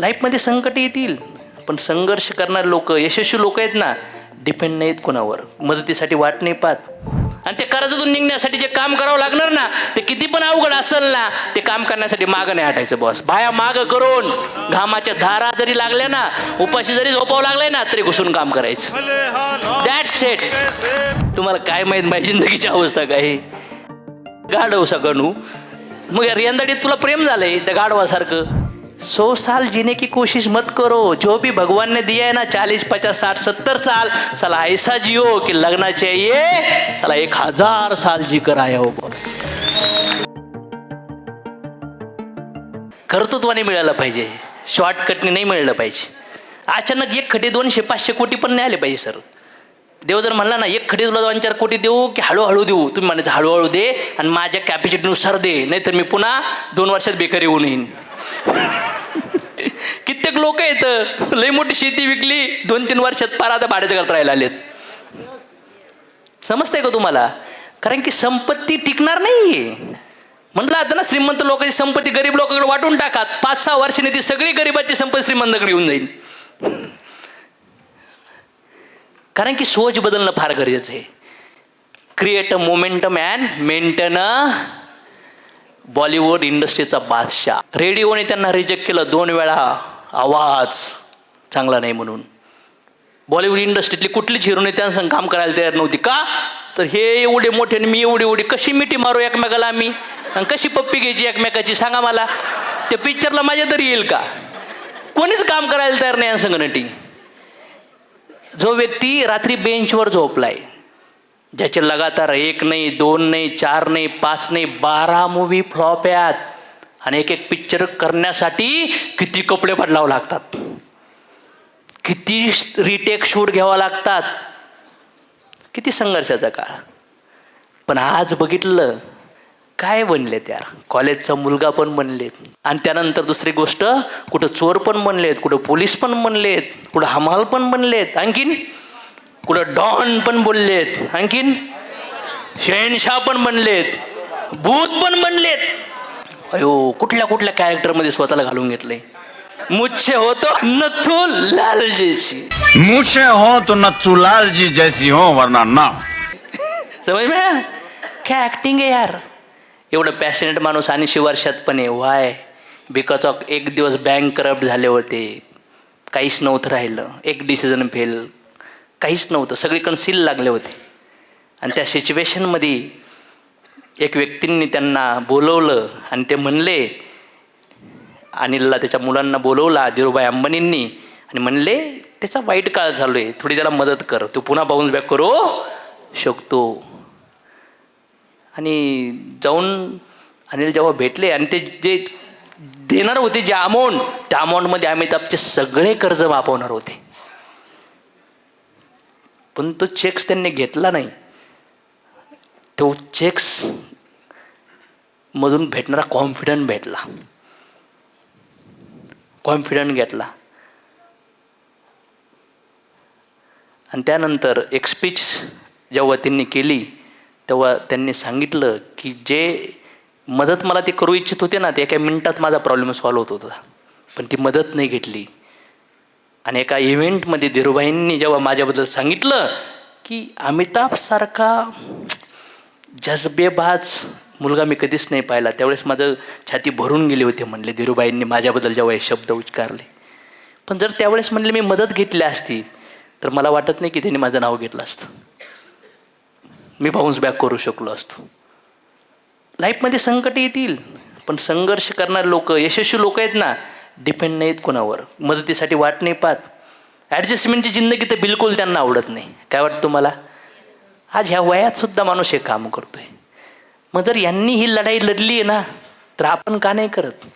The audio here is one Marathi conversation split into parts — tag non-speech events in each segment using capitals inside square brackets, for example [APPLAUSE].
लाईफमध्ये संकट येतील पण संघर्ष करणारे लोक यशस्वी लोक आहेत ना डिपेंड नाहीत कोणावर. मदतीसाठी वाट नाही पाहत. आणि ते कर्जातून निघण्यासाठी जे काम करावं लागणार ना ते किती पण अवघड असेल ना ते काम करण्यासाठी मागं नाही हटायचं बॉस बाया मागं करून घामाच्या धारा जरी लागल्या ना उपाशी जरी झोपावं लागलंय ना तरी घुसून काम करायचं. दॅट सेट तुम्हाला काय माहीत माझी जिंदगीची अवस्था काय गाढव सगणू मग यार यंदाडीत तुला प्रेम झालंय त्या गाढवासारखं. सौ साल जीने की कोशिश मत करो। जो भी भगवान ने दिया है ना चालीस पचास साठ सत्तर साल साला ऐसा जियो कि लगना चाहिए साला एक हजार साल जी कर आया हो बस। कर्तृत्वाने मिळालं पाहिजे शॉर्टकटने नाही मिळलं पाहिजे. अचानक एक खटी दोनशे पाचशे कोटी पण नाही आले पाहिजे सर. देव जर म्हणला ना एक खडी तुला दोन चार कोटी देऊ की हळूहळू देऊ? तुम्ही म्हणायचं हळूहळू दे आणि माझ्या कॅपॅसिटीनुसार दे नाहीतर मी पुन्हा दोन वर्षात बेकारी होऊन येईन. कित्येक लोक येत लई मोठी शेती विकली दोन तीन वर्षात पार आता भाड्याचं करत राहायला आलेत. समजतंय का तुम्हाला? कारण की संपत्ती टिकणार नाहीये. म्हटलं आता ना श्रीमंत लोकांची संपत्ती गरीब लोकांकडे वाटून टाकात. पाच सहा वर्षाने ती सगळी गरीबाची संपत्ती श्रीमंताकडे येऊन जाईल. कारण की सोच बदलणं फार गरजेचं आहे. Create a momentum and maintain a Bollywood इंडस्ट्रीचा बादशाह. रेडिओने त्यांना रिजेक्ट केलं दोन वेळा. आवाज चांगला नाही म्हणून. बॉलिवूड इंडस्ट्रीतली कुठलीच हिरोने त्यांसंग काम करायला तयार नव्हती. का? तर हे एवढे मोठे आणि मी एवढी एवढी कशी मिठी मारू एकमेकाला आम्ही? आणि कशी पप्पी घ्यायची एकमेकाची? सांगा मला. त्या पिक्चरला माझ्या तरी येईल का? कोणीच काम करायला तयार नाही या संगणटी जो व्यक्ती रात्री बेंचवर झोपलाय ज्याचे लगातार एक नाही दोन नाही चार नाही पाच नाही बारा मूवी फ्लॉप आहेत आणि एक एक पिक्चर करण्यासाठी किती कपडे बदलावं लागतात? किती रिटेक शूट घ्यावा लागतात? किती संघर्षाचा काळ. पण आज बघितलं काय बनले यार कॉलेजचा मुलगा पण बनलेत. आणि त्यानंतर दुसरी गोष्ट कुठं चोर पण बनलेत कुठं पोलीस पण बनलेत कुठं हमाल पण बनलेत. आणखीन कुठं डॉन पण बोललेत आणखीन? शहनशाह पण बनलेत भूत पण बनलेत अयो कुठल्या कुठल्या कॅरेक्टरमध्ये स्वतःला घालून घेतलंय? मुच्छे होतो नथू लाल जैसी मुझे हो तो नत्थू लाल जी जैसी हो वरना ना। समज में? काय ॲक्टिंग आहे यार? एवढं पॅशनेट माणूस ऐंशी वर्षात पण आहे वाय. बिकॉज ऑफ एक दिवस बँक करप्ट झाले होते. काहीच नव्हतं राहिलं. एक डिसिजन फेल काहीच नव्हतं. सगळीकडे सील लागले होते. आणि त्या सिच्युएशनमध्ये एक व्यक्तींनी त्यांना बोलवलं आणि ते म्हणले अनिलला त्याच्या मुलांना बोलवला धीरूभाई अंबानींनी आणि म्हणले त्याचा वाईट काळ चालू आहे थोडी त्याला मदत कर. तू पुन्हा बाउन्स बॅक करू हो. शकतो. आणि जाऊन अनिल जेव्हा भेटले आणि ते जे देणार होते जे अमाऊंट त्या अमाऊंटमध्ये अमिताभचे सगळे कर्ज मापवणार होते. पण तो चेक्स त्यांनी घेतला नाही. तो चेक्स मधून भेटणारा कॉन्फिडंट भेटला. कॉन्फिडंट घेतला. आणि त्यानंतर एक स्पीच जेव्हा त्यांनी केली तेव्हा त्यांनी सांगितलं की जे मदत मला ते करू इच्छित होते ना ते एका मिनटात माझा प्रॉब्लेम सॉल्व्ह होत होता. पण ती मदत नाही घेतली. आणि एका इव्हेंटमध्ये धीरूभाईंनी जेव्हा माझ्याबद्दल सांगितलं की अमिताभसारखा जज्बेबाज मुलगा मी कधीच नाही पाहिला. त्यावेळेस माझं छाती भरून गेली होती म्हणले धीरूभाईंनी माझ्याबद्दल जेव्हा हे शब्द उच्चारले. पण जर त्यावेळेस म्हणले मी मदत घेतली असती तर मला वाटत नाही की त्यांनी माझं नाव घेतलं असतं. मी बाउन्स बॅक करू शकलो असतो. लाईफमध्ये संकट येतील पण संघर्ष करणारे लोक यशस्वी लोक आहेत ना डिपेंड नाहीत कोणावर. मदतीसाठी वाट नाही पाहत. ॲडजस्टमेंटची जिंदगी तर बिलकुल त्यांना आवडत नाही. काय वाटतं मला आज ह्या वयातसुद्धा माणूस हे काम करतो आहे मग जर यांनी ही लढाई लढली आहे ना तर आपण का नाही करत?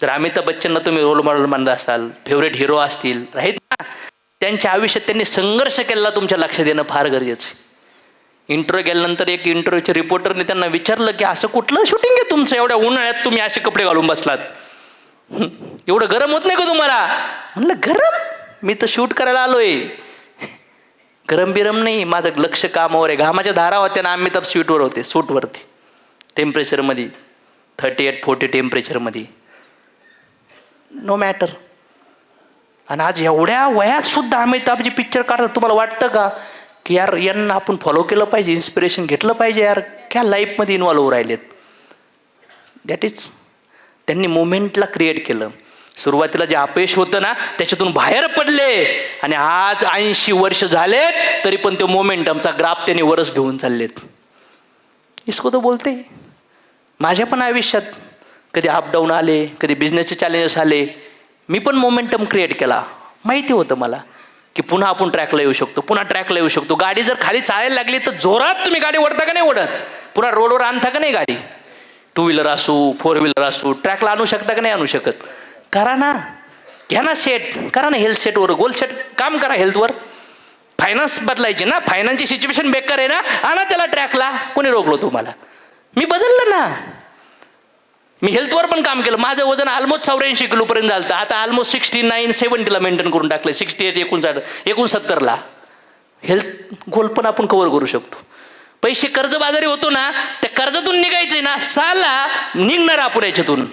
जर अमिताभ बच्चनना तुम्ही रोल मॉडेल मानत असाल फेवरेट हिरो असतील राहीत ना? त्यांच्या आयुष्यात त्यांनी संघर्ष केलेला तुमच्या लक्षात येणं फार गरजेचं आहे. इंटरव्ह्यू गेल्यानंतर एक इंटरव्ह्यूच्या रिपोर्टरने त्यांना विचारलं की असं कुठलं शूटिंग आहे तुमचं? एवढ्या उन्हाळ्यात तुम्ही असे कपडे घालून बसलात. एवढं गरम होत नाही का तुम्हाला? म्हणलं गरम? मी तर शूट करायला आलोय. गरम बिरम नाही माझं लक्ष कामावर आहे. घामाच्या धारा होत्या ना आम्ही तर शूटवर होते सूटवरती टेम्परेचरमध्ये. थर्टी एट फोर्टी टेम्परेचरमध्ये. नो मॅटर आणि आज एवढ्या वयात सुद्धा अमिताभजी पिक्चर काढतात तुम्हाला वाटतं का? की यार यांना आपण फॉलो केलं पाहिजे इन्स्पिरेशन घेतलं पाहिजे यार. क्या लाईफमध्ये इन्वॉल्व राहिलेत? दॅट इज त्यांनी मोमेंटला क्रिएट केलं. सुरुवातीला जे अपयश होतं ना त्याच्यातून बाहेर पडले. आणि आज ऐंशी वर्ष झालेत तरी पण तो मोमेंटमचा ग्राफ त्याने वरच घेऊन चाललेत. इसको तो बोलते माझ्या पण आयुष्यात कधी अपडाऊन आले कधी बिझनेसचे चॅलेंजेस आले. मी पण मोमेंटम क्रिएट केला. माहिती होतं मला की पुन्हा आपण ट्रॅकला येऊ शकतो पुन्हा ट्रॅकला येऊ शकतो. गाडी जर खाली चालायला लागली तर जोरात तुम्ही गाडी ओढता का नाही ओढत? पुन्हा रोडवर आणता का नाही गाडी? टू व्हीलर असू फोर व्हीलर असू ट्रॅकला आणू शकता का नाही आणू शकत? करा ना. घ्या ना सेट करा ना हेल्थ सेटवर गोल सेट काम करा हेल्थवर फायनान्स बदलायची ना. फायनान्सची सिच्युएशन बेकार आहे ना. आणा त्याला ट्रॅकला कोणी रोखलो तुम्हाला? मी बदललं ना. मी हेल्थवर पण काम केलं. माझं वजन ऑलमोस्ट चौऱ्याऐंशी किलोपर्यंत झालं आता ऑलमोस्ट सिक्स्टी नाईन सेवन्टीला मेंटेन करून टाकलं सिक्स्टी एट एकोणसाठ एकोणसत्तरला. हेल्थ गोल पण आपण कव्हर करू शकतो. पैसे कर्जबाजारी होतो ना त्या कर्जातून निघायचे ना साला निघणार आपण याच्यातून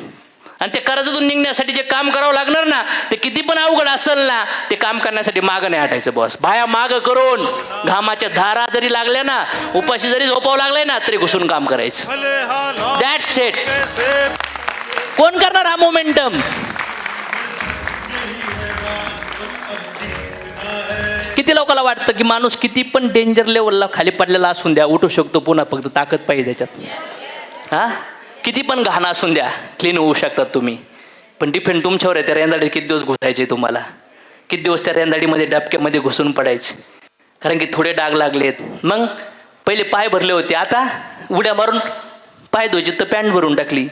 आणि त्या कर्जातून निघण्यासाठी जे काम करावं लागणार ना ते किती पण अवघड असेल ना ते काम करण्यासाठी मागं नाही हटायचं बॉस बाया मागं करून घामाच्या धारा जरी लागल्या ना उपाशी जरी झोपावं लागलंय ना तरी घुसून काम करायचं. दॅट सेट कोण करणार हा मोमेंटम किती लोकांना वाटतं की माणूस किती पण डेंजर लेवलला खाली पडलेला असून द्या उठू शकतो पुन्हा फक्त ताकद पाहिजे त्याच्यात. हा? किती पण घाण असून द्या क्लीन होऊ शकतात तुम्ही. पण डिपेंड तुमच्यावर आहे त्या रेंदाडीत किती दिवस घुसायचे तुम्हाला? किती दिवस त्या रेंदाडीमध्ये डबक्यामध्ये घुसून पडायचे? कारण की थोडे डाग लागलेत. मग पहिले पाय भरले होते आता उड्या मारून पाय धुवायचे तर पॅन्ट भरून टाकली.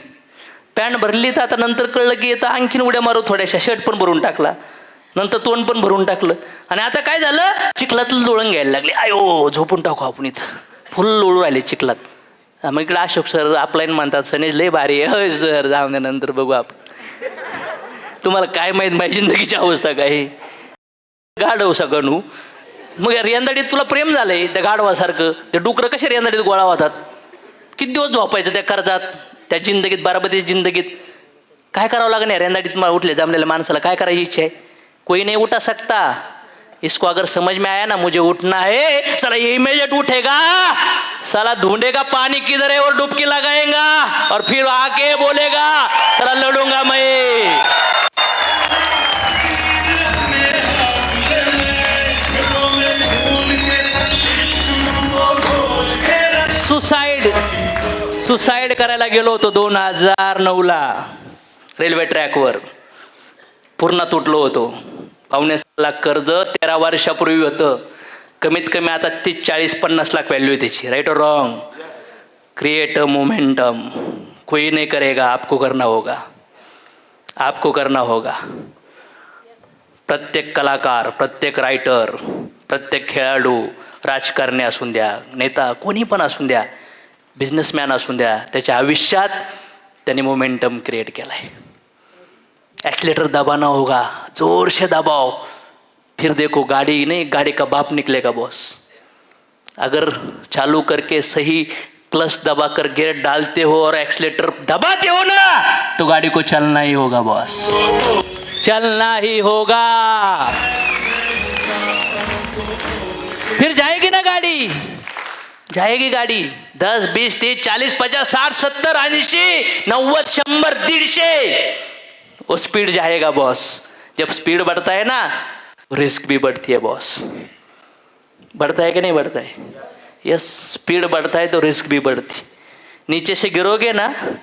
पॅन्ट भरली तर आता नंतर कळलं की आता आणखीन उड्या मारू थोड्याशा शर्ट पण भरून टाकला. नंतर तोंड पण भरून टाकलं. आणि आता काय झालं? चिखलातलं लोळण घ्यायला लागले. आयो झोपून टाकू आपण इथं. फुल लोळू राहिले चिखलात. मग इकडे अशोक सर आपलाईन म्हणतात सनेज लय भारी आहे. होय सर जाऊन द्या नंतर बघू आपण. तुम्हाला काय माहीत माझी जिंदगीची अवस्था काय आहे? गाढव सगळू मग या रेंदाडीत तुला प्रेम झालंय त्या गाढवासारखं. ते डुकरं कसे रेंदाडीत गोळा होतात? किती दिवस झोपायचं त्या कर्जात? त्या जिंदगीत बारामतीच्या जिंदगीत. काय करावं लागणार रेंदाडीत? मला उठले जमलेल्या माणसाला काय करायची इच्छा आहे? कोई नाही उठा सकता. इसको अगर समज में आया ना मुझे उठना है. साला ये इमीडिएट उठेगा. साला ढूंढेगा पानी किधर है और डुबकी लगाएगा और फिर आके बोलेगा साला लड़ूंगा मैं। सुसाईड सुसाईड करायला गेलो होतो दोन हजार नऊला रेल्वे ट्रॅकवर पूर्ण तुटलो होतो. पावणे लाख कर्ज तेरा वर्षापूर्वी होतं. कमीत कमी आता तीस चाळीस पन्नास लाख व्हॅल्यू आहे त्याची. राईट और रॉंग क्रिएट अ मोमेंटम कोई नहीं करेगा आपको करना होगा. आपको करना होगा. प्रत्येक कलाकार प्रत्येक रायटर प्रत्येक खेळाडू राजकारणी असून द्या नेता कोणी पण असून द्या बिझनेसमॅन असून द्या त्याच्या आयुष्यात त्यांनी मोमेंटम क्रिएट केला आहे एक्सलेटर दबाना होगा. जोरशे दबाव. फिर देखो गाड़ी नहीं, गाड़ी का बाप निकलेगा बॉस अगर चालू करके सही क्लच दबा कर गियर डालते हो और एक्सलेटर दबाते हो ना तो गाड़ी को चलना ही होगा बॉस चलना ही होगा। फिर जाएगी ना गाड़ी? जाएगी गाड़ी। दस, बीस, तीस, चालीस, पचास, साठ, सत्तर ऐंशी नव्वद शंभर दीडशे वो स्पीड जाएगा बॉस जब स्पीड बढ़ता है ना रिस्क भी बढ़ती है बॉस बढ़ता है कि नहीं बढ़ता है? यस स्पीड बढ़ता है तो रिस्क भी बढ़ती। नीचे से गिरोगे ना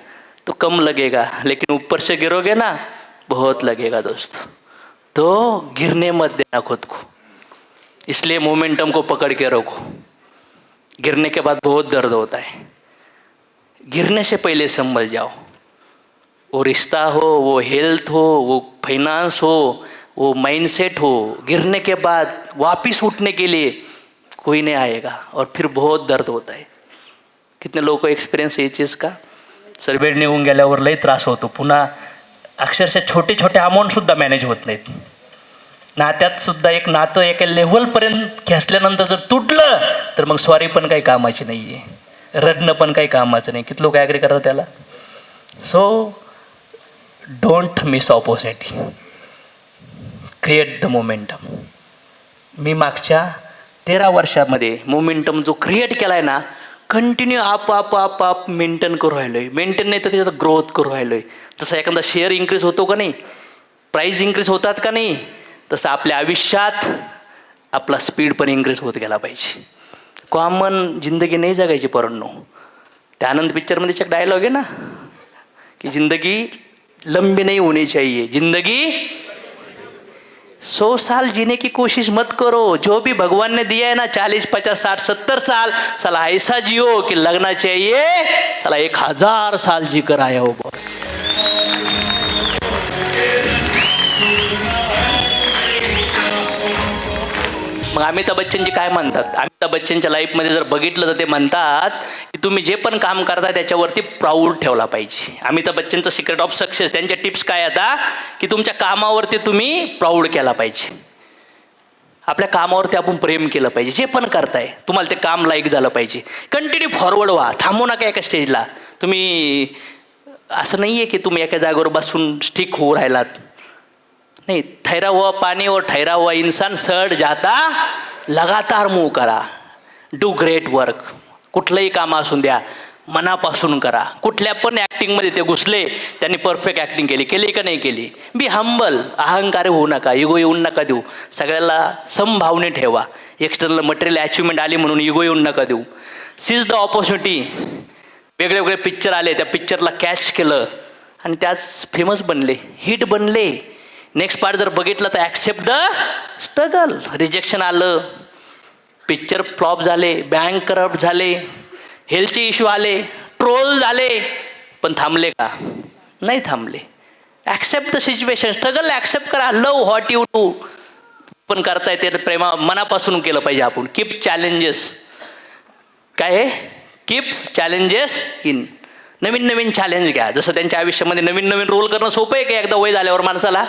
तो कम लगेगा, लेकिन ऊपर से गिरोगे ना, बहुत लगेगा दोस्तों। तो गिरने मत देना खुद को। इसलिए मोमेंटम को पकड़ के रखो। गिरने के बाद बहुत दर्द होता है। गिरने से पहले संभल जाओ। वो रिश्ता हो, वो हेल्थ हो, वो फाइनेंस हो वो माइंडसेट हो गिरने के बाद वापस उठने के लिए कोई नहीं आएगा और फिर बहुत दर्द होता है। कितने लोगों को एक्सपिरियन्स आहे चीज का? सर निघून गेल्यावर लई त्रास होतो. पुन्हा अक्षरशः छोटे छोटे अमाऊंटसुद्धा मॅनेज होत नाहीत. नात्यात सुद्धा एक नातं एका लेवलपर्यंत खेचल्यानंतर जर तुटलं तर मग स्वारी पण काही कामाची नाही आहे रडणं पण काही कामाचं नाही. किती लोक ॲग्री करतात त्याला? So don't miss opportunity create the momentum मी मागच्या तेरा वर्षामध्ये मोमेंटम जो क्रिएट केला आहे ना कंटिन्यू आप आप आप आप मेंटेन करू राहिलो आहे मेंटेन नाही तर त्याच्यात ग्रोथ करू राहिलो आहे जसं एखादा शेअर इन्क्रीज होतो का नाही प्राईज इन्क्रीज होतात का नाही तसं आपल्या आयुष्यात आपला स्पीड पण इन्क्रीज होत गेला पाहिजे. कॉमन जिंदगी नाही जगायची परंनो. त्या आनंद पिक्चरमध्ये एक डायलॉग आहे ना की जिंदगी लंबी नाही होणे चाहिए जिंदगी सौ साल जीने की कोशिश मत करो। जो भी भगवान ने दिया है ना चालीस पचास साठ सत्तर साल साला ऐसा जियो कि लगना चाहिए साला एक हजार साल जी कर आया हो बॉस। मग अमिताभ बच्चनजी काय म्हणतात? अमिताभ बच्चनच्या लाईफमध्ये जर बघितलं तर ते म्हणतात की तुम्ही जे पण काम करता त्याच्यावरती प्राऊड ठेवला पाहिजे. अमिताभ बच्चनचं सिक्रेट ऑफ सक्सेस त्यांच्या टिप्स काय आता की तुमच्या कामावरती तुम्ही प्राऊड केला पाहिजे. आपल्या कामावरती आपण प्रेम केलं पाहिजे. जे पण करताय तुम्हाला ते काम लाईक झालं पाहिजे. कंटिन्यू फॉरवर्ड व्हा. थांबू नका एका स्टेजला तुम्ही असं नाही आहे की तुम्ही एका जागेवर बसून स्टिक होऊ राहिलात. नहीं ठहरा हुआ पानी और ठहरा हुआ इंसान सड़ जाता लगातार मूव करा डू ग्रेट वर्क कुठलंही काम असून द्या मनापासून करा. कुठल्या पण ॲक्टिंगमध्ये ते घुसले त्यांनी परफेक्ट ॲक्टिंग केली केली का नाही केली? बी हंबल अहंकार होऊ नका इगो येऊन नका देऊ. सगळ्याला समभावने ठेवा. एक्सटर्नल मटेरियल अचिव्हमेंट आली म्हणून इगो येऊन नका देऊ. सीज द ऑपॉर्च्युनिटी वेगळे वेगळे पिक्चर आले त्या पिक्चरला कॅच केलं. आणि त्याच फेमस बनले हिट बनले. नेक्स्ट पार्ट जर बघितलं तर ॲक्सेप्ट द स्ट्रगल रिजेक्शन आलं. पिक्चर फ्लॉप झाले बँक करप्ट झाले हेल्थचे इश्यू आले ट्रोल झाले. पण थांबले का? नाही थांबले. Accept the situation struggle accept करा. लव व्हॉट यू टू पण करता येते तर प्रेमा मनापासून केलं पाहिजे आपण. कीप चॅलेंजेस काय आहे कीप चॅलेंजेस इन नवीन नवीन चॅलेंज घ्या. जसं त्यांच्या आयुष्यामध्ये नवीन नवीन रोल करणं सोपं आहे का? एकदा वय झाल्यावर माणसाला?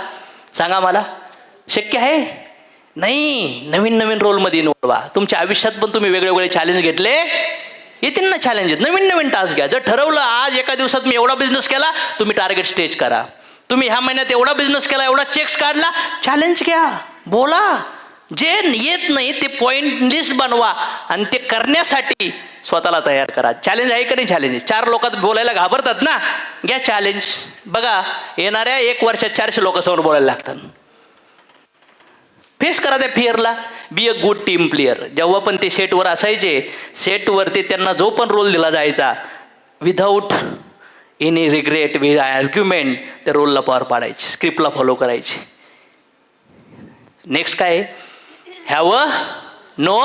सांगा मला शक्य आहे? नाही नवीन नवीन रोलमध्ये इन्वॉल्व तुमच्या आयुष्यात पण तुम्ही वेगळे वेगळे चॅलेंज घेतले. येतील ना चॅलेंजेस नवीन नवीन टास्क घ्या. जर ठरवलं आज एका दिवसात मी एवढा बिझनेस केला तुम्ही टार्गेट स्टेज करा. तुम्ही ह्या महिन्यात एवढा बिझनेस केला एवढा चेक्स काढला चॅलेंज घ्या. बोला. जे येत नाही ते पॉईंट लिस्ट बनवा आणि ते करण्यासाठी स्वतःला तयार करा. चॅलेंज आहे का नाही चॅलेंज चार लोकात बोलायला घाबरतात ना? घ्या चॅलेंज बघा येणाऱ्या एक वर्षात चारशे लोकांसमोर बोलायला लागतात. फेस करा त्या फिअरला be a good team player जेव्हा पण ते सेटवर असायचे सेटवरती त्यांना जो पण रोल दिला जायचा without any regret we argument त्या रोलला पार पाडायचे. स्क्रिप्टला फॉलो करायचे. नेक्स्ट काय हॅव अ नो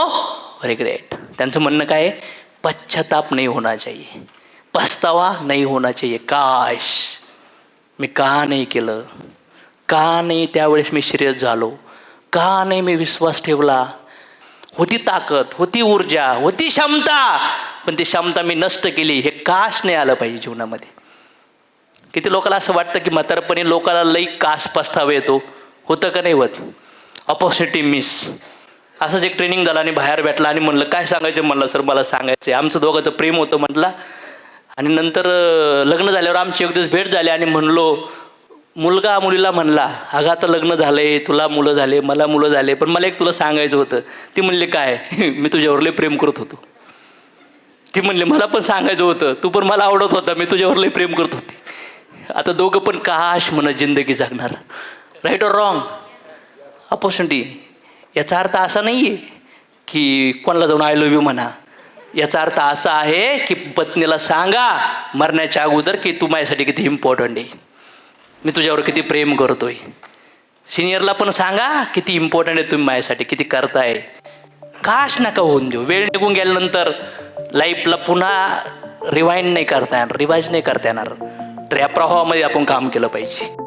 रिग्रेट त्यांचं म्हणणं काय आहे? पश्चाताप नाही होना चाहिए. पस्तावा नाही होना चाहिए. काश. मी का नाही केलं? का नाही त्यावेळेस मी सिरियस झालो? का नाही मी विश्वास ठेवला? होती ताकद होती ऊर्जा होती क्षमता. पण ती क्षमता मी नष्ट केली. हे काश नाही आलं पाहिजे जीवनामध्ये. किती लोकांना असं वाटतं की म्हातारपणी लोकांना लई कास पस्तावा येतो? होतं का नाही होत? अपॉर्च्युनिटी मिस असंच एक ट्रेनिंग झालं आणि बाहेर भेटला आणि म्हणलं काय सांगायचं? म्हणलं सर मला सांगायचं आहे आमचं दोघांचं प्रेम होतं म्हटलं. आणि नंतर लग्न झाल्यावर आमची एक दिवस भेट झाली आणि म्हणलो मुलगा मुलीला म्हणला अगं आता लग्न झालंय तुला मुलं झाले मला मुलं झाले पण मला एक तुला सांगायचं होतं. ती म्हणली काय? [LAUGHS] मी तुझ्यावर लय प्रेम करत होतो. ती म्हणली मला पण सांगायचं होतं. तू पण मला आवडत होता. मी तुझ्यावर लय प्रेम करत होते. आता दोघं पण काश म्हणत जिंदगी जगणार. राईट ऑर रॉंग अपॉर्च्युनिटी याचा अर्थ असा नाही आहे की कोणाला जाऊन आय लव्ह यू म्हणा. याचा अर्थ असा आहे की पत्नीला सांगा मरण्याच्या अगोदर की तू माझ्यासाठी किती इम्पॉर्टंट आहे. मी तुझ्यावर किती प्रेम करतोय. सिनियरला पण सांगा किती इम्पॉर्टंट आहे तुम्ही माझ्यासाठी किती करताय. काश नका होऊन देऊ. वेळ निघून गेल्यानंतर लाईफला पुन्हा रिवाइंड नाही करता येणार रिवाईज नाही करता येणार. तर या प्रवाहामध्ये आपण काम केलं पाहिजे.